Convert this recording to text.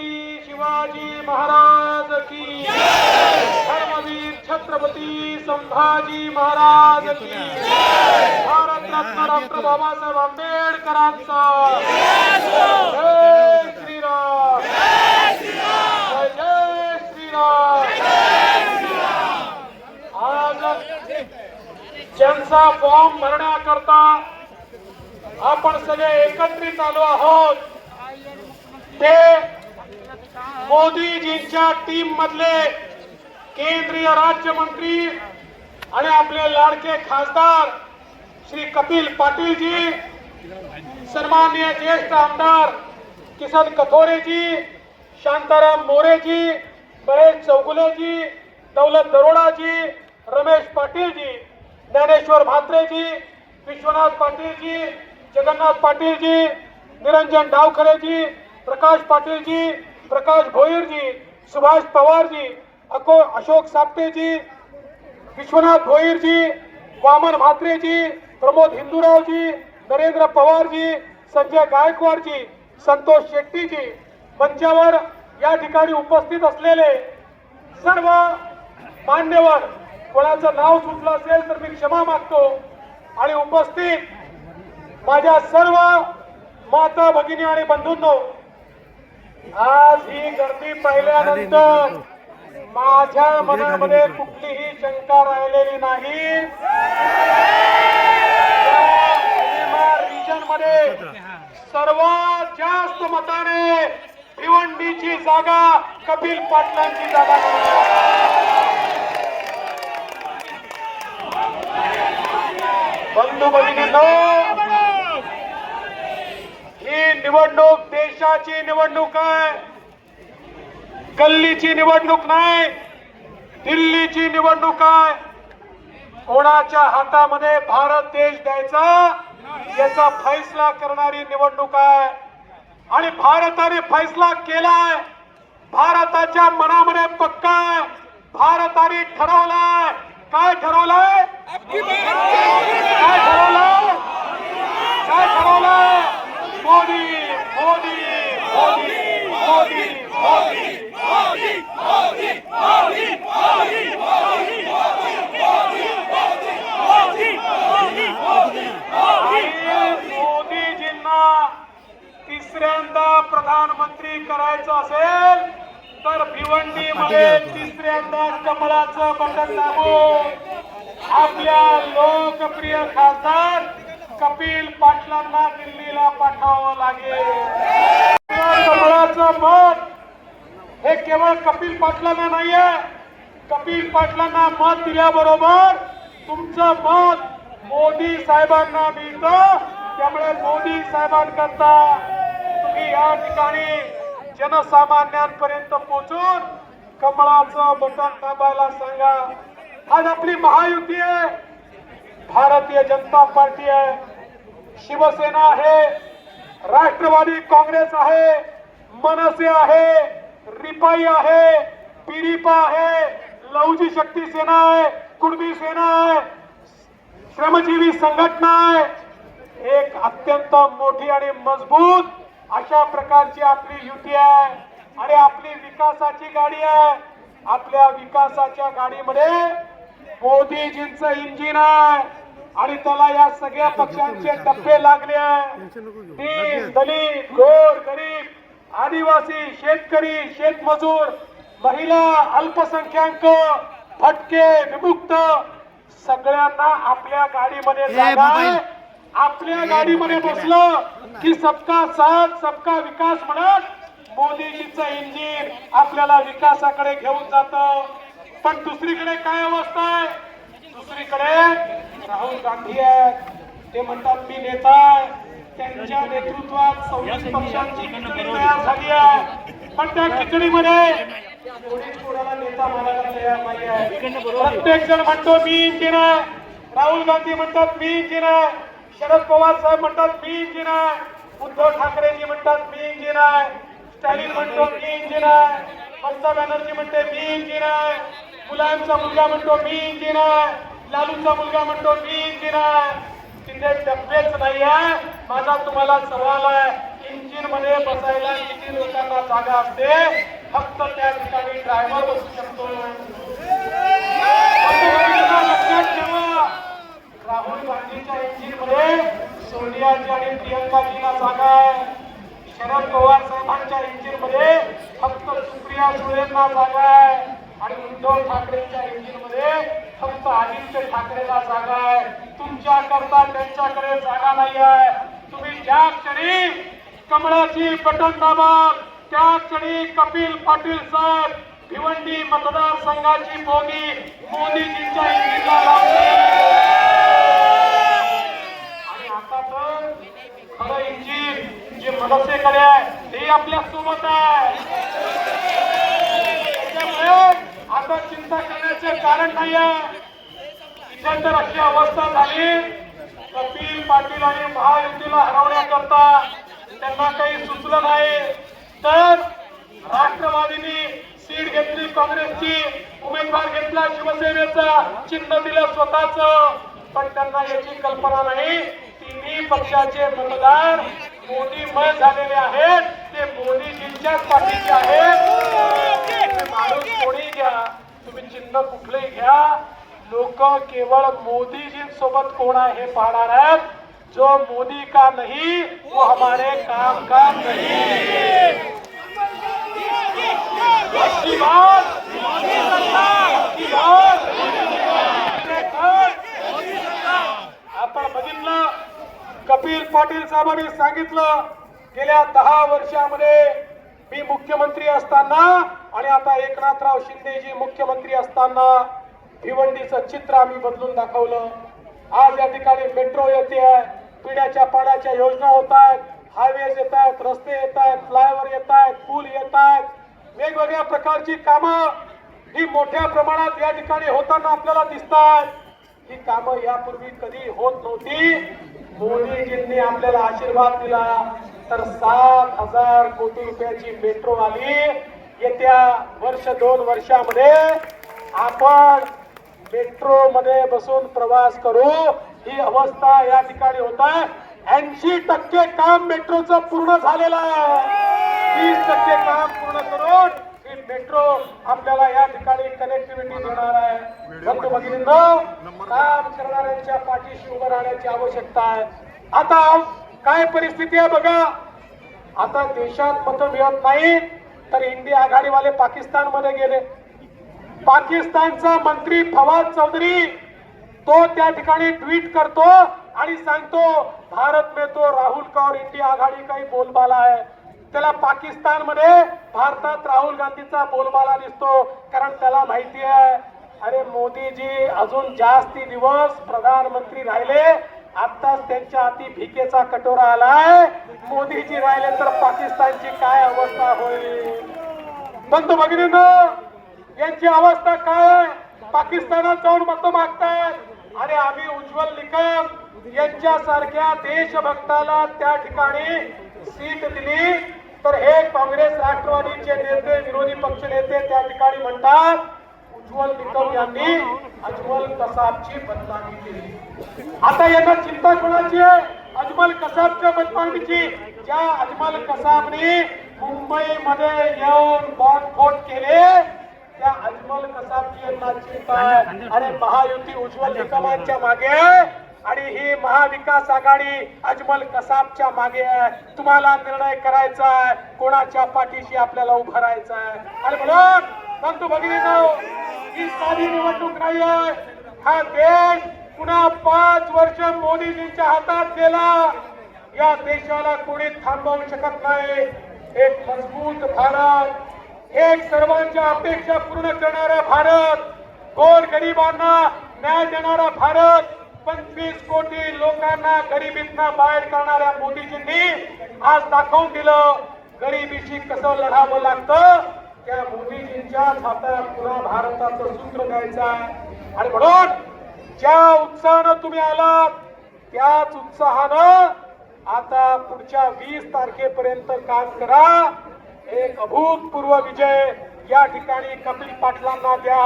छत्रपती शिवाजी महाराज की धर्मवीर छत्रपती संभाजी महाराज की भारतरत्न डॉक्टर बाबासाहेब आंबेडकरांचा जय श्रीराम। जय श्रीराम। आज ज्यांचा फॉर्म भरण्याकरता आपण सगळे एकत्रित आलो आहोत ते मोदीजींच्या टीम मधले केंद्रीय राज्यमंत्री आणि आपले लाडके खासदार श्री कपिल पाटीलजी सन्माननीय ज्येष्ठ आमदार किसन कथोरेजी शांताराम मोरेजी महेश चौगुलेजी दौलत दरोडाजी रमेश पाटीलजी ज्ञानेश्वर म्हात्रेजी विश्वनाथ पाटीलजी जगन्नाथ पाटीलजी निरंजन डावखरेजी प्रकाश पाटीलजी प्रकाश भोईरजी सुभाष पवारजी अको अशोक साप्तेजी विश्वनाथ भोईरजी वामन म्हात्रेजी प्रमोद हिंदूरावजी नरेंद्र पवारजी संजय गायकवाडजी संतोष शेट्टीजी मंचावर या ठिकाणी उपस्थित असलेले सर्व मान्यवर कोणाचं नाव सुटलं असेल तर मी क्षमा मागतो. आणि उपस्थित माझ्या सर्व माता भगिनी आणि बंधूंनो आज ही गर्दी पाहिल्यानंतर माझ्या मनामध्ये कुठलीही शंका राहिलेली नाही. रिजनमध्ये सर्वात जास्त मताने भिवंडीची जागा कपिल पाटलांची जागा. बंधू भगिनींनो निवडणूक देशाची निवडणूक आहे. गल्लीची निवडणूक नाही. दिल्लीची निवडणूक आहे. कोणाच्या हातामध्ये भारत देश द्यायचा याचा फैसला करणारी निवडणूक आहे. आणि भारताने फैसला केलाय. भारताच्या मनामध्ये पक्का आहे. भारताने ठरवलाय. काय ठरवलं काय ठरवलंय काय ठरवलंय मोदी मोदी मोदी मोदी मोदी आणि मोदीजींना तिसऱ्यांदा प्रधानमंत्री करायचं असेल तर भिवंडीमध्ये तिसऱ्यांदा कमळाचं बटन दाबून आपल्या लोकप्रिय खासदार कपिल पाटलांना दिल्लीला पाठवावं लागेल. कमळाचं मत हे केवळ कपिल पाटलांना नाहीये कपिल पाटलांना मत दिल्याबरोबर तुमचं मत मोदी साहेबांना मिळतं. त्यामुळे मोदी साहेबांकरता की या ठिकाणी जनसामान्यांपर्यंत पोहोचून कमळाचं बटन दाबायला सांगा. आज आपली महायुती आहे. भारतीय जनता पार्टी आहे. शिवसेना आहे. राष्ट्रवादी काँग्रेस आहे. मनसे आहे. रिपाई आहे. पिरिपा आहे. लवजी शक्ती सेना आहे. कुणबी सेना आहे. श्रमजीवी संघटना आहे. एक अत्यंत मोठी आणि मजबूत अशा प्रकारची आपली युती आहे आणि आपली विकासाची गाडी आहे. आपल्या विकासाच्या गाडीमध्ये मोदीजींचं इंजिन आहे. आणि त्याला या सगळ्या पक्षांचे टप्पे लागले आहे. दलित गोर गरीब आदिवासी शेतकरी शेतमजूर महिला अल्पसंख्याक भटके विमुक्त सगळ्यांना आपल्या गाडीमध्ये आपल्या गाडीमध्ये बसलं. की सबका साथ सबका विकास म्हणत मोदीजीचं इंजिन आपल्याला विकासाकडे घेऊन जात. पण दुसरीकडे काय अवस्था आहे? दुसरीकडे राहुल गांधी आहेत. ते म्हणतात मी नेता आहे. त्यांच्या नेतृत्वात सव्वीस पक्षांची खिचडी तयार झाली आहे. पण त्या खिचडीमध्ये कोणीच कोणाला नेता मानायला तयार नाही आहे. प्रत्येक जण म्हणतो मी इंजिन आहे. राहुल गांधी म्हणतात मी इंजिन आहे. शरद पवार साहेब म्हणतात मी इंजिन आहे. उद्धव ठाकरेजी म्हणतात मी इंजिन आहे. स्टॅलिन म्हणतो मी इंजिन आहे. ममता बॅनर्जी म्हणते मी इंजिन आहे. मुलांचा मुलगा म्हणतो मी इंजिन आहे. लालूचा मुलगा म्हणतो मी इंजिन आहे. तिथे डब्बेच नाही आहे. माझा तुम्हाला सवाल आहे. इंजिनमध्ये बसायला किती लोकांना जागा असते? फक्त त्या ठिकाणी ड्रायव्हर बसू शकतो. लक्षात राहुल गांधीच्या इंजिनमध्ये सोनियाजी आणि प्रियंकाजीला जागा आहे. शरद पवार साहेबांच्या इंजिनमध्ये फक्त सुप्रिया सुळेंना जागा आहे. आणि उद्धव ठाकरेंच्या इंजिनमध्ये फक्त आदित्य ठाकरेला जागा आहे. तुमच्या करता त्यांच्याकडे जागा नाही आहे तुम्ही ज्या क्षणी कमळाची बटन दाबाल त्या क्षणी कपिल पाटील साहेब भिवंडी मतदारसंघाची बोगी मोदीजींच्या इंजिनला लावली आणि आता तर खरं इंजिन जे मनसेकडे आहे. ते आपल्यासोबत आहे. आता चिंता करण्याचे कारण नाही आहे. जर अशी अवस्था झाली. कपिल पाटील आणि महायुतीला हरवण्याकरता त्यांना काही सुचलं नाही. तर राष्ट्रवादीने सीट घेतली काँग्रेसची. उमेदवार घेतला शिवसेनेचा. चिन्ह दिलं स्वतःच. पण त्यांना याची कल्पना नाही. तिन्ही पक्षाचे मतदार मोदीमय झालेले आहेत ते मोदीजींच्याच पाठीचे आहेत. माणूस कोणी घ्या तुम्ही चिन्ह कुठलंही घ्या. लोक केवळ मोदीजींसोबत कोण आहे हे पाहणार आहेत. जो मोदी का नहीं वो हमारे काम का नहीं. अच्छी बात बात आपण बघितलं कपिल पाटील साहेबांनी सांगितलं गेल्या दहा वर्षामध्ये मी मुख्यमंत्री असताना आणि आता एकनाथराव शिंदेजी मुख्यमंत्री असताना भिवंडीचं चित्र आम्ही बदलून दाखवलं. आज या ठिकाणी मेट्रो येते आहे पिण्याच्या पाण्याच्या योजना होत आहेत हायवेज येत आहेत रस्ते येत आहेत फ्लायओव्हर येत आहेत पूल येत आहेत. वेगवेगळ्या प्रकारची कामं ही मोठ्या प्रमाणात या ठिकाणी होताना आपल्याला दिसतात ही कामं यापूर्वी कधी होत नव्हती. मोदीजींनी आपल्याला आशीर्वाद दिला तर सात हजार कोटी रुपयाची मेट्रो आली. येत्या वर्ष दोन वर्षामध्ये आपण मेट्रो मध्ये बसून प्रवास करू. ही अवस्था या ठिकाणी होत आहे. ऐंशी टक्के काम मेट्रोचं पूर्ण झालेलं आहे. वीस टक्के काम पूर्ण करून मेट्रो आपल्याला या ठिकाणी कनेक्टिव्हिटी देणार आहे. बंधू भगिनींनो काम करणाऱ्यांच्या पाठीशी उभं राहण्याची आवश्यकता आहे. आता काय परिस्थिती आहे बघा. आता देशात मतं मिळत नाही तर इंडिया आघाडीवाले पाकिस्तानमध्ये गेले. पाकिस्तानचा मंत्री फवाद चौधरी तो त्या ठिकाणी ट्विट करतो आणि सांगतो भारत में तो राहुल का और इंडिया आघाडी काही बोलबाला आहे त्याला पाकिस्तानमध्ये भारतात राहुल गांधीचा बोलबाला दिसतो कारण त्याला माहिती आहे. अरे मोदीजी अजून जास्ती दिवस प्रधानमंत्री राहिले. आताच त्यांच्या हाती भिकेचा कटोरा आलाय. मोदीजी राहिले तर पाकिस्तानची काय अवस्था होईल? बंधू भगिनींनो यांची अवस्था काय पाकिस्तानात जाऊन मत मागतायत. आणि आम्ही उज्ज्वल निकम यांच्यासारख्या देशभक्ताला त्या ठिकाणी सीट दिली. तर हे काँग्रेस राष्ट्रवादीचे नेते विरोधी पक्ष नेते त्या ठिकाणी म्हणतात उज्ज्वल निकम यांनी अजमल कसाबची बदनामी केली. आता यांना चिंता कोणाची आहे? अजमल कसाबच्या बदनामीची. ज्या अजमल कसाबने मुंबईमध्ये येऊन बॉम्बस्फोट केले त्या अजमल कसाबची यांना चिंता आहे. आणि महायुती उज्ज्वल निकमांच्या मागे आणि ही महाविकास आघाडी अजमल कसाबच्या मागे आहे. तुम्हाला निर्णय करायचा आहे. कोणाच्या पाठीशी आपल्याला उभं राहायचं आहे? आणि म्हणून बंधू ना ही साधी निवडणूक नाही आहे हा देश पुन्हा पाच वर्ष मोदीजींच्या हातात गेला. या देशाला कोणी थांबवू शकत नाही. एक मजबूत भारत एक सर्वांच्या अपेक्षा पूर्ण करणारा भारत गोर गरिबांना न्याय देणारा भारत पंचवीस कोटी लोकांना गरिबीतनं बाहेर करणाऱ्या मोदीजींनी आज दाखवून दिलं गरिबीशी कसं लढावं लागतं त्या मोदीजींच्या हातात पुन्हा भारताचं सूत्र द्यायचं आहे. आणि म्हणून ज्या उत्साहानं तुम्ही आलात त्याच उत्साहानं आता पुढच्या वीस तारखेपर्यंत काम करा. एक अभूतपूर्व विजय या ठिकाणी कपिल पाटलांना द्या.